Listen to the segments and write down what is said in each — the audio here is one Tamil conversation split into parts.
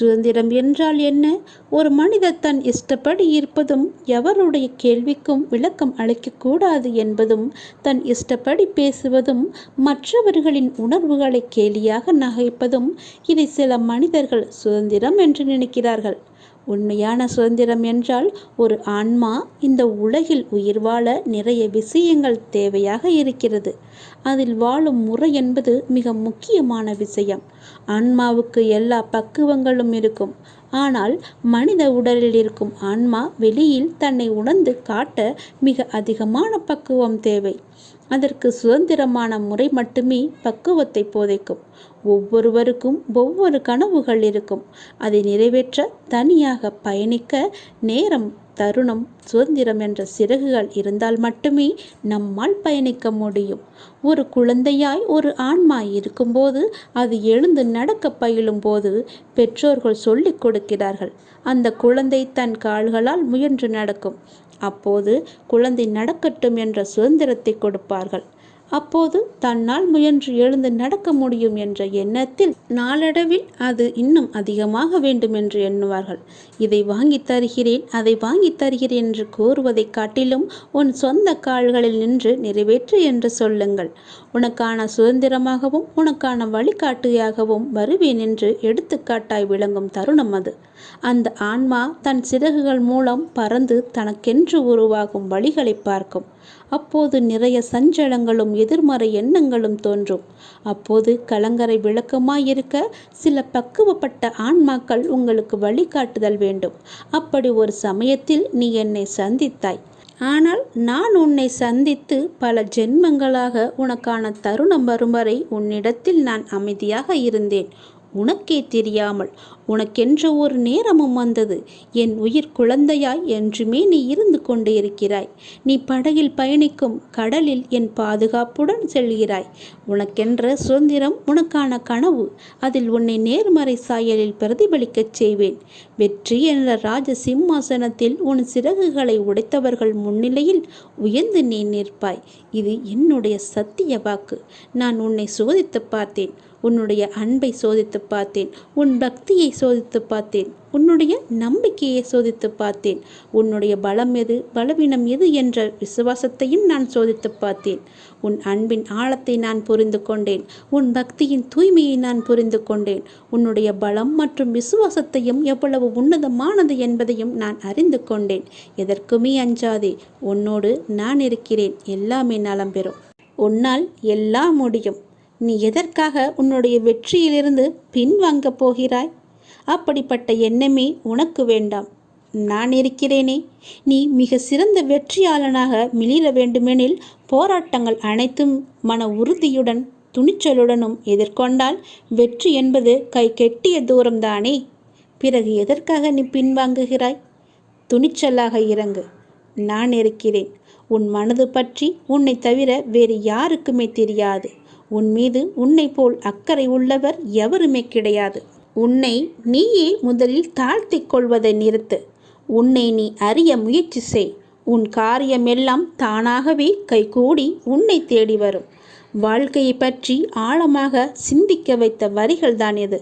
சுதந்திரம் என்றால் என்ன? ஒரு மனிதர் தன் இஷ்டப்படி இருப்பதும் எவருடைய கேள்விக்கும் விளக்கம் அளிக்கக்கூடாது என்பதும் தன் இஷ்டப்படி பேசுவதும் மற்றவர்களின் உணர்வுகளை கேலியாக நகைப்பதும் இதை சில மனிதர்கள் சுதந்திரம் என்று நினைக்கிறார்கள். உண்மையான சுதந்திரம் என்றால் ஒரு ஆன்மா இந்த உலகில் உயிர் வாழ நிறைய விஷயங்கள் தேவையாக இருக்கிறது. அதில் வாழும் முறை என்பது மிக முக்கியமான விஷயம். ஆன்மாவுக்கு எல்லா பக்குவங்களும் இருக்கும். ஆனால் மனித உடலில் இருக்கும் ஆன்மா வெளியில் தன்னை உணர்ந்து காட்ட மிக அதிகமான பக்குவம் தேவை. அதற்கு சுதந்திரமான முறை மட்டுமே பக்குவத்தை போதைக்கும். ஒவ்வொருவருக்கும் ஒவ்வொரு கனவுகள் இருக்கும். அதை நிறைவேற்ற தனியாக பயணிக்க நேரம் தருணம் சுதந்திரம் என்ற சிறகுகள் இருந்தால் மட்டுமே நம்மால் பயணிக்க முடியும். ஒரு குழந்தையாய் ஒரு ஆன்மாய் இருக்கும்போது அது எழுந்து நடக்க பயிலும் போது பெற்றோர்கள் சொல்லிக் கொடுக்கிறார்கள் அந்த குழந்தை தன் கால்களால் முயன்று நடக்கும். அப்போது குழந்தை நடக்கட்டும் என்ற சுதந்திரத்தை கொடுப்பார்கள். அப்போது தன்னால் முயன்று எழுந்து நடக்க முடியும் என்ற எண்ணத்தில் நாளடைவில் அது இன்னும் அதிகமாக வேண்டும் என்று எண்ணுவார்கள். இதை வாங்கி தருகிறேன் அதை வாங்கி தருகிறேன் என்று கூறுவதைக் காட்டிலும் உன் சொந்த கால்களில் நின்று நிறைவேற்று என்று சொல்லுங்கள். உனக்கான சுதந்திரமாகவும் உனக்கான வழிகாட்டியாகவும் வருவேன் என்று எடுத்துக்காட்டாய் விளங்கும் தருணம் அது. அந்த ஆன்மா தன் சிறகுகள் மூலம் பறந்து தனக்கென்று உருவாகும் வழிகளை பார்க்கும். அப்போது நிறைய சஞ்சலங்களும் எதிர்மறை எண்ணங்களும் தோன்றும். அப்போது கலங்கரை விளக்கமாயிருக்க சில பக்குவப்பட்ட ஆன்மாக்கள் உங்களுக்கு வழிகாட்டுதல் வேண்டும். அப்படி ஒரு சமயத்தில் நீ என்னை சந்தித்தாய். ஆனால் நான் உன்னை சந்தித்து பல ஜென்மங்களாக உனக்கான தருணம் வரும் வரை உன்னிடத்தில் நான் அமைதியாக இருந்தேன். உனக்கே தெரியாமல் உனக்கென்ற ஒரு நேரமும் வந்தது. என் உயிர் குழந்தையாய் என்றுமே நீ இருந்து கொண்டு இருக்கிறாய். நீ படகில் பயணிக்கும் கடலில் என் பாதுகாப்புடன் செல்கிறாய். உனக்கென்ற சுதந்திரம் உனக்கான கனவு அதில் உன்னை நேர்மறை சாயலில் பிரதிபலிக்கச் செய்வேன். வெற்றி என்ற ராஜ சிம்மாசனத்தில் உன் சிறகுகளை உடைத்தவர்கள் முன்னிலையில் உயர்ந்து நீ நிற்பாய். இது என்னுடைய சத்திய வாக்கு. நான் உன்னை சோதித்து பார்த்தேன். உன்னுடைய அன்பை சோதித்து பார்த்தேன். உன் பக்தியை சோதித்து பார்த்தேன். உன்னுடைய நம்பிக்கையை சோதித்து பார்த்தேன். உன்னுடைய பலம் எது பலவீனம் எது என்ற விசுவாசத்தையும் நான் சோதித்து பார்த்தேன். உன் அன்பின் ஆழத்தை நான் புரிந்து கொண்டேன். உன் பக்தியின் தூய்மையை நான் புரிந்து கொண்டேன். உன்னுடைய பலம் மற்றும் விசுவாசத்தையும் எவ்வளவு உன்னதமானது என்பதையும் நான் அறிந்து கொண்டேன். எதற்குமே அஞ்சாதே உன்னோடு நான் இருக்கிறேன். எல்லாமே நலம் பெறும். உன்னால் எல்லாம் முடியும். நீ எதற்காக உன்னுடைய வெற்றியிலிருந்து பின்வாங்கப் போகிறாய்? அப்படிப்பட்ட எண்ணமே உனக்கு வேண்டாம். நான் இருக்கிறேனே. நீ மிக சிறந்த வெற்றியாளனாக மிளிர வேண்டுமெனில் போராட்டங்கள் அனைத்தும் மன உறுதியுடன் துணிச்சலுடனும் எதிர்கொண்டால் வெற்றி என்பது கை கெட்டிய தூரம்தானே. பிறகு எதற்காக நீ பின்வாங்குகிறாய்? துணிச்சலாக இறங்கு. நான் இருக்கிறேன். உன் மனது பற்றி உன்னை தவிர வேறு யாருக்குமே தெரியாது. உன் மீது உன்னை போல் அக்கறை உள்ளவர் எவருமே கிடையாது. உன்னை நீயே முதலில் தாழ்த்திக் கொள்வதை நிறுத்து. உன்னை நீ அறிய முயற்சி செய். உன் காரியமெல்லாம் தானாகவே கைகூடி உன்னை தேடி வரும். வாழ்க்கையை பற்றி ஆழமாக சிந்திக்க வைத்த வரிகள் தான் இது.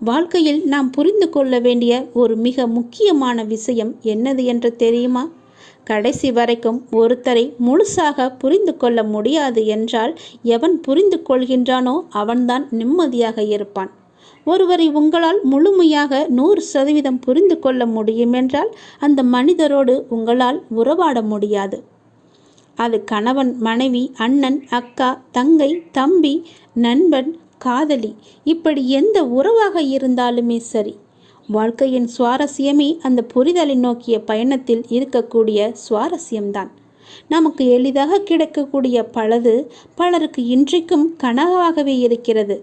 வாழ்க்கையில் நாம் புரிந்து கொள்ள வேண்டிய ஒரு மிக முக்கியமான விஷயம் என்னது என்று தெரியுமா? கடைசி வரைக்கும் ஒருத்தரை முழுசாக புரிந்து கொள்ள முடியாது என்றால் எவன் புரிந்து கொள்கின்றானோ அவன்தான் நிம்மதியாக இருப்பான். ஒருவரை உங்களால் முழுமையாக நூறு சதவீதம் புரிந்து கொள்ள முடியும் என்றால் அந்த மனிதரோடு உங்களால் உறவாட முடியாது. அது கணவன் மனைவி அண்ணன் அக்கா தங்கை தம்பி நண்பன் காதலி இப்படி எந்த உறவாக இருந்தாலுமே சரி. வாழ்க்கையின் சுவாரஸ்யமே அந்த புரிதலை நோக்கிய பயணத்தில் இருக்கக்கூடிய சுவாரஸ்யம்தான். நமக்கு எளிதாக கிடைக்கக்கூடிய பலது பலருக்கு இன்றைக்கும் கனவாகவே இருக்கிறது.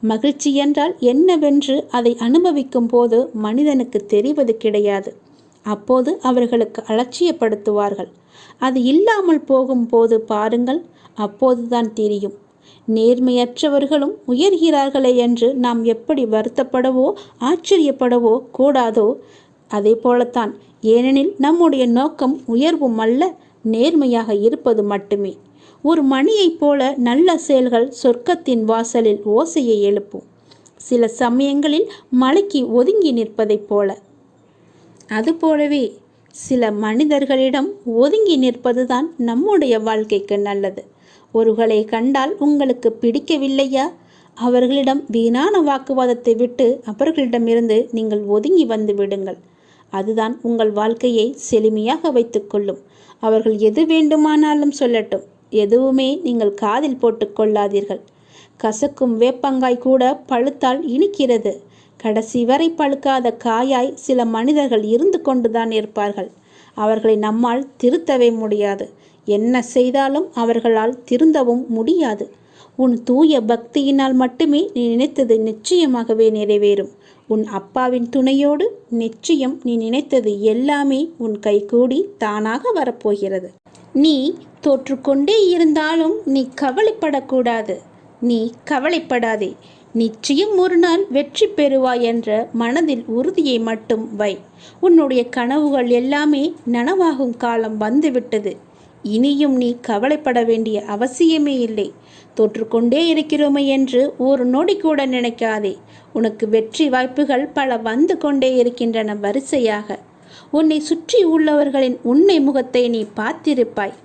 மகிழ்ச்சி என்றால் என்னவென்று அதை அனுபவிக்கும் போது மனிதனுக்கு தெரிவது கிடையாது. அப்போது அவர்களுக்கு அலட்சியப்படுத்துவார்கள். அது இல்லாமல் போகும்போது பாருங்கள் அப்போதுதான் தெரியும். நேர்மையற்றவர்களும் உயர்கிறார்களே என்று நாம் எப்படி வருத்தப்படவோ ஆச்சரியப்படவோ கூடாதோ? அதே போலத்தான் ஏனெனில் நம்முடைய நோக்கம் உயர்வும் அல்ல நேர்மையாக இருப்பது மட்டுமே. ஒரு மணியைப் போல நல்ல செயல்கள் சொர்க்கத்தின் வாசலில் ஓசையை எழுப்பும். சில சமயங்களில் மலைக்கு ஒதுங்கி நிற்பதைப் போல. அதுபோலவே சில மனிதர்களிடம் ஒதுங்கி நிற்பதுதான் நம்முடைய வாழ்க்கைக்கு நல்லது. ஒருகளை கண்டால் உங்களுக்கு பிடிக்கவில்லையா? அவர்களிடம் வீணான வாக்குவாதத்தை விட்டு அவர்களிடமிருந்து நீங்கள் ஒதுங்கி வந்து விடுங்கள். அதுதான் உங்கள் வாழ்க்கையை செழுமையாக வைத்துக்கொள்ளும் அவர்கள் எது வேண்டுமானாலும் சொல்லட்டும். எதுவுமே நீங்கள் காதில் போட்டுக்கொள்ளாதீர்கள் கசக்கும் வேப்பங்காய் கூட பழுத்தால் இனிக்கிறது. கடைசி வரை பழுக்காத காயாய் சில மனிதர்கள் இருந்து கொண்டுதான் இருப்பார்கள். அவர்களை நம்மால் திருத்தவே முடியாது. என்ன செய்தாலும் அவர்களால் திருந்தவும் முடியாது. உன் தூய பக்தியினால் மட்டுமே நீ நினைத்தது நிச்சயமாகவே நிறைவேறும். உன் அப்பாவின் துணையோடு நிச்சயம் நீ நினைத்தது எல்லாமே உன் கைகூடி தானாக வரப்போகிறது. நீ தோற்றுக்கொண்டே இருந்தாலும் நீ கவலைப்படக்கூடாது. நீ கவலைப்படாதே. நிச்சயம் ஒரு நாள் வெற்றி பெறுவாய் என்ற மனதில் உறுதியை மட்டும் வை. உன்னுடைய கனவுகள் எல்லாமே நனவாகும் காலம் வந்துவிட்டது. இனியும் நீ கவலைப்பட வேண்டிய அவசியமே இல்லை. தோற்றுக்கொண்டே இருக்கிறோமே என்று ஒரு நொடி கூட நினைக்காதே. உனக்கு வெற்றி வாய்ப்புகள் பல வந்து கொண்டே இருக்கின்றன வரிசையாக. உன்னை சுற்றி உள்ளவர்களின் உண்மை முகத்தை நீ பார்த்திருப்பாய்.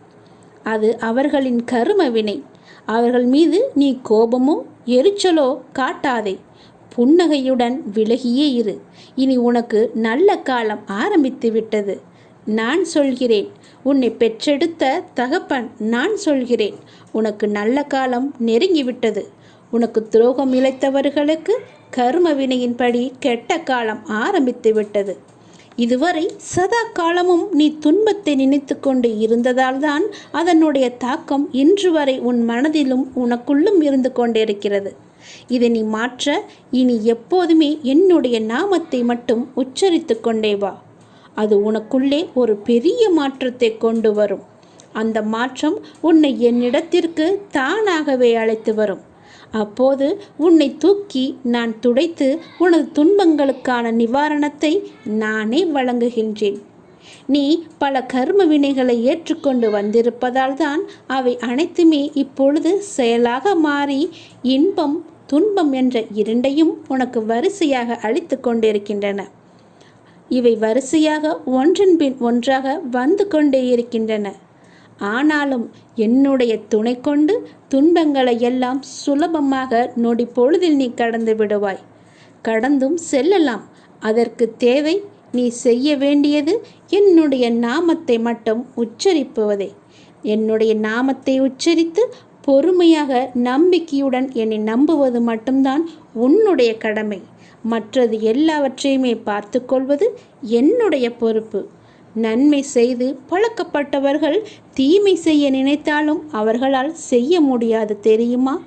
அது அவர்களின் கரும வினை. அவர்கள் மீது நீ கோபமோ எரிச்சலோ காட்டாதே. புன்னகையுடன் விலகியே இரு. இனி உனக்கு நல்ல காலம் ஆரம்பித்து விட்டது நான் சொல்கிறேன். உன்னை பெற்றெடுத்த தகப்பன் நான் சொல்கிறேன். உனக்கு நல்ல காலம் நெருங்கிவிட்டது. உனக்கு துரோகம் இழைத்தவர்களுக்கு கர்ம வினையின்படி கெட்ட காலம் ஆரம்பித்து விட்டது. இதுவரை சதா காலமும் நீ துன்பத்தை நினைத்து கொண்டு இருந்ததால்தான் அதனுடைய தாக்கம் இன்று வரை உன் மனதிலும் உனக்குள்ளும் இருந்து கொண்டிருக்கிறது. இதை நீ மாற்ற இனி எப்போதுமே என்னுடைய நாமத்தை மட்டும் உச்சரித்து கொண்டே வா. அது உனக்குள்ளே ஒரு பெரிய மாற்றத்தை கொண்டு வரும். அந்த மாற்றம் உன்னை என்னிடத்திற்கு தானாகவே அழைத்து வரும். அப்போது உன்னை தூக்கி நான் துடைத்து உனது துன்பங்களுக்கான நிவாரணத்தை நானே வழங்குகின்றேன். நீ பல கர்ம வினைகளை ஏற்றுக்கொண்டு வந்திருப்பதால் தான் அவை அனைத்துமே இப்பொழுது செயலாக மாறி இன்பம் துன்பம் என்ற இரண்டையும் உனக்கு வரிசையாக அளித்து கொண்டிருக்கின்றன. இவை வரிசையாக ஒன்றன் பின் ஒன்றாக வந்து கொண்டே இருக்கின்றன. ஆனாலும் என்னுடைய துணை கொண்டு துன்பங்களை எல்லாம் சுலபமாக நொடி பொழுதில் நீ கடந்து விடுவாய். கடந்தும் செல்லலாம். அதற்கு தேவை நீ செய்ய வேண்டியது என்னுடைய நாமத்தை மட்டும் உச்சரிப்புவதே. என்னுடைய நாமத்தை உச்சரித்து பொறுமையாக நம்பிக்கையுடன் என்னை நம்புவது மட்டும்தான் உன்னுடைய கடமை. மற்றது எல்லாவற்றையுமே பார்த்து கொள்வது என்னுடைய பொறுப்பு. நன்மை செய்து பழக்கப்பட்டவர்கள் தீமை செய்ய நினைத்தாலும் அவர்களால் செய்ய முடியாது தெரியுமா?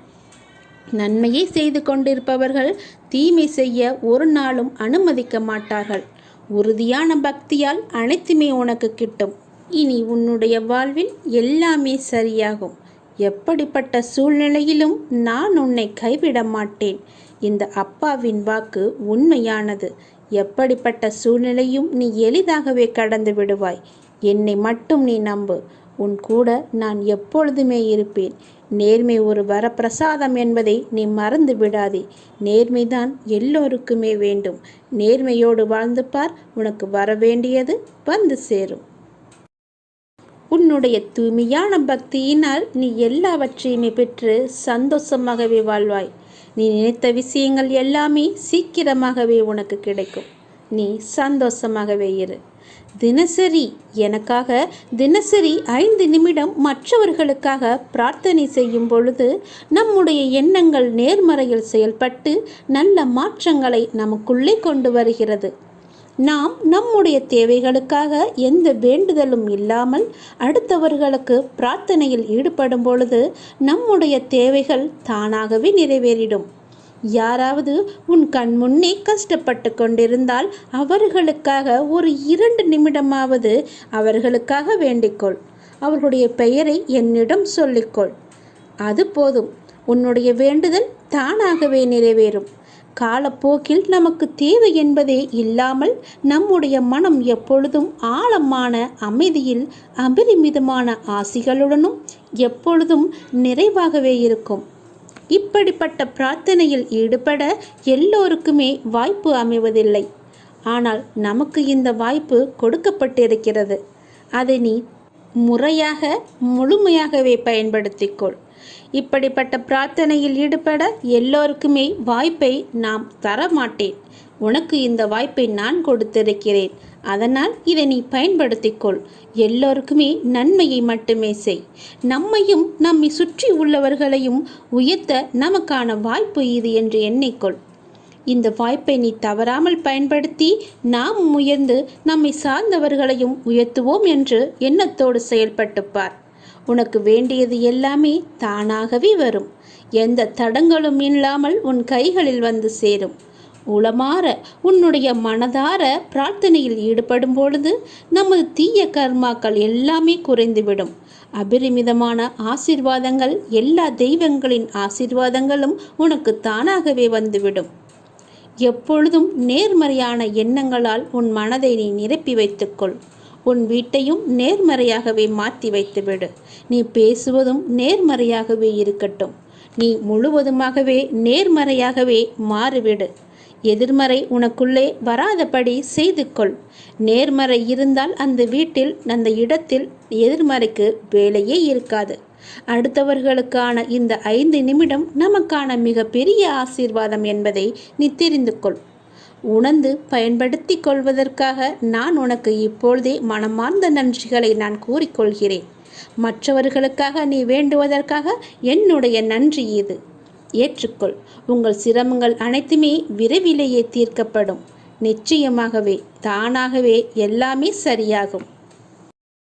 நன்மையை செய்து கொண்டிருப்பவர்கள் தீமை செய்ய ஒரு நாளும் அனுமதிக்க மாட்டார்கள். உறுதியான பக்தியால் அனைத்துமே உனக்கு கிட்டும். இனி உன்னுடைய வாழ்வில் எல்லாமே சரியாகும். எப்படிப்பட்ட சூழ்நிலையிலும் நான் உன்னை கைவிட மாட்டேன். இந்த அப்பாவின் வாக்கு உண்மையானது. எப்படிப்பட்ட சூழ்நிலையும் நீ எளிதாகவே கடந்து விடுவாய். என்னை மட்டும் நீ நம்பு. உன் கூட நான் எப்பொழுதுமே இருப்பேன். நேர்மை ஒரு வரப்பிரசாதம் என்பதை நீ மறந்து விடாதே. நேர்மைதான் எல்லோருக்குமே வேண்டும். நேர்மையோடு வாழ்ந்து பார். உனக்கு வர வேண்டியது வந்து சேரும். உன்னுடைய தூய்மையான பக்தியினால் நீ எல்லாவற்றையுமே பெற்று சந்தோஷமாகவே வாழ்வாய். நீ நினைத்த விஷயங்கள் எல்லாமே சீக்கிரமாகவே உனக்கு கிடைக்கும். நீ சந்தோஷமாகவே இரு. தினசரி எனக்காக தினசரி ஐந்து நிமிடம் மற்றவர்களுக்காக பிரார்த்தனை செய்யும் பொழுது நம்முடைய எண்ணங்கள் நேர்மறையில் செயல்பட்டு நல்ல மாற்றங்களை நமக்குள்ளே கொண்டு வருகிறது. நாம் நம்முடைய தேவைகளுக்காக எந்த வேண்டுதலும் இல்லாமல் அடுத்தவர்களுக்கு பிரார்த்தனையில் ஈடுபடும் பொழுது நம்முடைய தேவைகள் தானாகவே நிறைவேறிடும். யாராவது உன் கண் முன்னே கஷ்டப்பட்டு கொண்டிருந்தால் அவர்களுக்காக ஒரு இரண்டு நிமிடமாவது அவர்களுக்காக வேண்டிக்கொள். அவர்களுடைய பெயரை என்னிடம் சொல்லிக்கொள். அது போதும். உன்னுடைய வேண்டுதல் தானாகவே நிறைவேறும். காலப்போக்கில் நமக்கு தேவை என்பதே இல்லாமல் நம்முடைய மனம் எப்பொழுதும் ஆழமான அமைதியில் அபரிமிதமான ஆசிகளுடனும் எப்பொழுதும் நிறைவாகவே இருக்கும். இப்படிப்பட்ட பிரார்த்தனையில் ஈடுபட எல்லோருக்குமே வாய்ப்பு அமைவதில்லை. ஆனால் நமக்கு இந்த வாய்ப்பு கொடுக்கப்பட்டிருக்கிறது. அதை நீ முறையாக முழுமையாகவே பயன்படுத்திக்கொள். இப்படிப்பட்ட பிரார்த்தனையில் ஈடுபட எல்லோருக்குமே வாய்ப்பை நாம் தர மாட்டேன் உனக்கு இந்த வாய்ப்பை நான் கொடுத்திருக்கிறேன். அதனால் இதை நீ பயன்படுத்திக்கொள். எல்லோருக்குமே நன்மையை மட்டுமே செய். நம்மையும் நம்மை சுற்றி உள்ளவர்களையும் உயர்த்த நமக்கான வாய்ப்பு இது என்று எண்ணிக்கொள். இந்த வாய்ப்பை நீ தவறாமல் பயன்படுத்தி நாம் உயர்ந்து நம்மை சார்ந்தவர்களையும் உயர்த்துவோம் என்று எண்ணத்தோடு செயல்பட்டுப்பார் உனக்கு வேண்டியது எல்லாமே தானாகவே வரும். எந்த தடங்களும் இல்லாமல் உன் கைகளில் வந்து சேரும். உளமாற உன்னுடைய மனதார பிரார்த்தனையில் ஈடுபடும் பொழுது நமது தீய கர்மாக்கள் எல்லாமே குறைந்துவிடும். அபரிமிதமான ஆசிர்வாதங்கள் எல்லா தெய்வங்களின் ஆசீர்வாதங்களும் உனக்கு தானாகவே வந்துவிடும். எப்பொழுதும் நேர்மறையான எண்ணங்களால் உன் மனதை நீ நிரப்பி வைத்துக்கொள். உன் வீட்டையும் நேர்மறையாகவே மாற்றி வைத்துவிடு. நீ பேசுவதும் நேர்மறையாகவே இருக்கட்டும். நீ முழுவதுமாகவே நேர்மறையாகவே மாறிவிடு. எதிர்மறை உனக்குள்ளே வராதபடி செய்து கொள் நேர்மறை இருந்தால் அந்த வீட்டில் அந்த இடத்தில் எதிர்மறைக்கு வேலையே இருக்காது. அடுத்தவர்களுக்கான இந்த ஐந்து நிமிடம் நமக்கான மிகப்பெரிய ஆசீர்வாதம் என்பதை நீ தெரிந்து கொள் உணர்ந்து பயன்படுத்தி கொள்வதற்காக நான் உனக்கு இப்பொழுதே மனமார்ந்த நன்றிகளை நான் கூறிக்கொள்கிறேன். மற்றவர்களுக்காக நீ வேண்டுவதற்காக என்னுடைய நன்றி இது. ஏற்றுக்கொள். உங்கள் சிரமங்கள் அனைத்துமே விரைவிலேயே தீர்க்கப்படும். நிச்சயமாகவே தானாகவே எல்லாமே சரியாகும்.